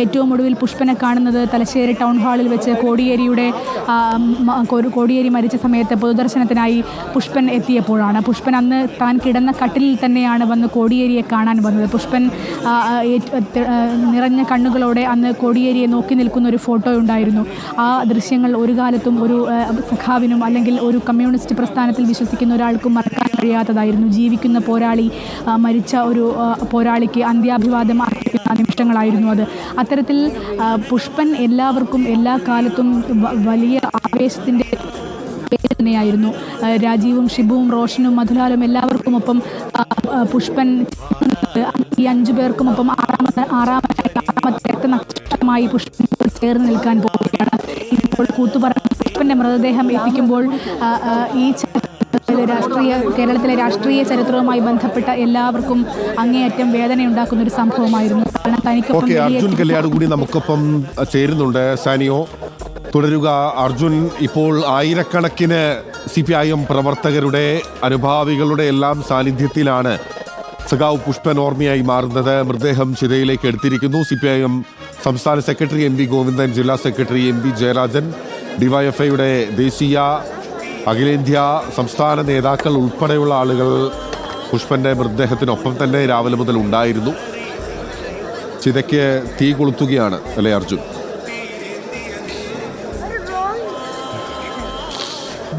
ഏറ്റവും ഒടുവിൽ പുഷ്പനെ കാണുന്നത് തലശ്ശേരി ടൗൺ ഹാളിൽ വെച്ച് കോടിയേരിയുടെ കോടിയേരി മരിച്ച സമയത്ത് പൊതുദർശനത്തിനായി പുഷ്പൻ എത്തിയപ്പോഴാണ്. പുഷ്പൻ അന്ന് താൻ കിടന്ന കട്ടിലിൽ തന്നെയാണ് വന്ന് കോടിയേരിയെ കാണാൻ വന്നത്. പുഷ്പൻ നിറഞ്ഞ കണ്ണുകളോടെ അന്ന് കോടിയേരിയെ നോക്കി നിൽക്കുന്ന ഒരു ഫോട്ടോ ഉണ്ടായിരുന്നു. ആ ദൃശ്യങ്ങൾ ഒരു കാലത്തും ഒരു സഖാവിനും അല്ലെങ്കിൽ ഒരു കമ്മ്യൂണിസ്റ്റ് പ്രസ്ഥാനത്തിൽ വിശ്വസിക്കുന്ന ഒരാൾക്കും മറക്കാൻ കഴിയാത്തതായിരുന്നു. ജീവിക്കുന്ന പോരാളി മരിച്ച ഒരു പോരാളിക്ക് അന്ത്യാഭിവാദം അർപ്പിക്കുന്ന നിമിഷങ്ങളായിരുന്നു അത്. അത്തരത്തിൽ പുഷ്പൻ എല്ലാവർക്കും എല്ലാ കാലത്തും വലിയ ആവേശത്തിന്റെ തന്നെയായിരുന്നു. രാജീവും ഷിബുവും റോഷനും മധുലാലും എല്ലാവർക്കും ഒപ്പം പുഷ്പൻ ഈ അഞ്ചു പേർക്കും ഒപ്പം ആറാമത്തെ ആറാമത്തെ ആറാമത്തെ രക്തനക്ഷത്രമായി പുഷ്പൻ ചേർന്ന് നിൽക്കാൻ പോവുകയാണ്. ഇപ്പോൾ കൂത്തുപറ പുഷ്പന്റെ മൃതദേഹം എത്തിക്കുമ്പോൾ ഈ രാഷ്ട്രീയ കേരളത്തിലെ രാഷ്ട്രീയ ചരിത്രവുമായി ബന്ധപ്പെട്ട എല്ലാവർക്കും അങ്ങേയറ്റം വേദനയുണ്ടാക്കുന്ന ഒരു സംഭവമായിരുന്നു. കാരണം തനിക്കൊപ്പം അർജുൻ കല്യാട് കൂടി നമുക്കൊപ്പം ചേരുന്നുണ്ട്. സാനിയോ തുടരുക. അർജുൻ ഇപ്പോൾ ആയിരക്കണക്കിന് സി പി ഐ എം പ്രവർത്തകരുടെ അനുഭാവികളുടെ എല്ലാം സാന്നിധ്യത്തിലാണ് സഖാവ് പുഷ്പൻ ഓർമ്മയായി മാറുന്നത്. മൃതദേഹം ചിതയിലേക്ക് എടുത്തിരിക്കുന്നു. സി പി ഐ എം സംസ്ഥാന സെക്രട്ടറി എം വി ഗോവിന്ദൻ ജില്ലാ സെക്രട്ടറി എം വി ജയരാജൻ ഡിവൈഎഫ്ഐയുടെ ദേശീയ അഖിലേന്ത്യാ സംസ്ഥാന നേതാക്കൾ ഉൾപ്പെടെയുള്ള ആളുകൾ പുഷ്പന്റെ മൃതദേഹത്തിനൊപ്പം തന്നെ രാവിലെ മുതൽ ഉണ്ടായിരുന്നു. ചിതയ്ക്ക് തീ കൊളുത്തുകയാണ് അല്ലേ അർജുൻ?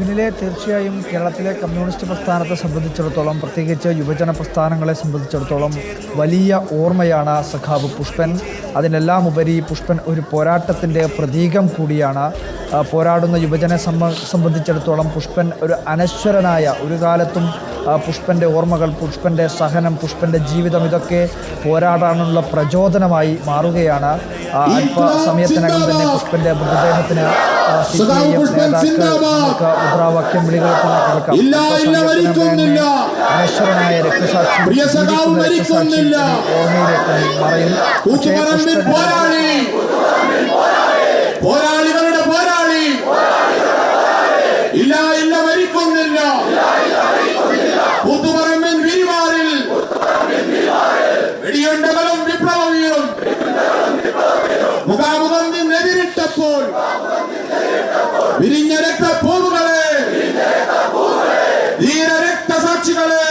ഇതിലെ തീർച്ചയായും കേരളത്തിലെ കമ്മ്യൂണിസ്റ്റ് പ്രസ്ഥാനത്തെ സംബന്ധിച്ചിടത്തോളം പ്രത്യേകിച്ച് യുവജന പ്രസ്ഥാനങ്ങളെ സംബന്ധിച്ചിടത്തോളം വലിയ ഓർമ്മയാണ് സഖാവ് പുഷ്പൻ. അതിനെല്ലാം ഉപരി പുഷ്പൻ ഒരു പോരാട്ടത്തിന്റെ പ്രതീകം കൂടിയാണ്. പോരാടുന്ന യുവജനെ സംബ സംബന്ധിച്ചിടത്തോളം പുഷ്പൻ ഒരു അനശ്വരനായ ഒരു കാലത്തും പുഷ്പന്റെ ഓർമ്മകൾ പുഷ്പന്റെ സഹനം പുഷ്പന്റെ ജീവിതം ഇതൊക്കെ പോരാടാനുള്ള പ്രചോദനമായി മാറുകയാണ്. ആ, അല്പസമയത്തിനകം തന്നെ പുഷ്പന്റെ മൃതദേഹത്തിന് സി പി ഐ എം നേതാക്കൾ മുദ്രാവാക്യം വിളികളായ കേൾക്കാം. അനശ്വരനായ രക്തസാക്ഷി. ഓർമ്മയിലേക്ക് മറയും. പക്ഷേ ഇല്ല മരിക്കുന്നില്ല. പുതുപറമ്പൻ വിരിമാറിൽ വെടിയുണ്ടകളും വിപ്ലവീരും മുഖാമുഖം നിന്നെതിരിട്ടപ്പോൾ വിരിഞ്ഞ രക്തപ്പൂവുകളെ ധീര രക്തസാക്ഷികളെ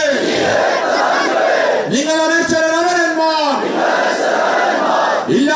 നിങ്ങളുടെ ശരണവരന്മാർ ഇല്ല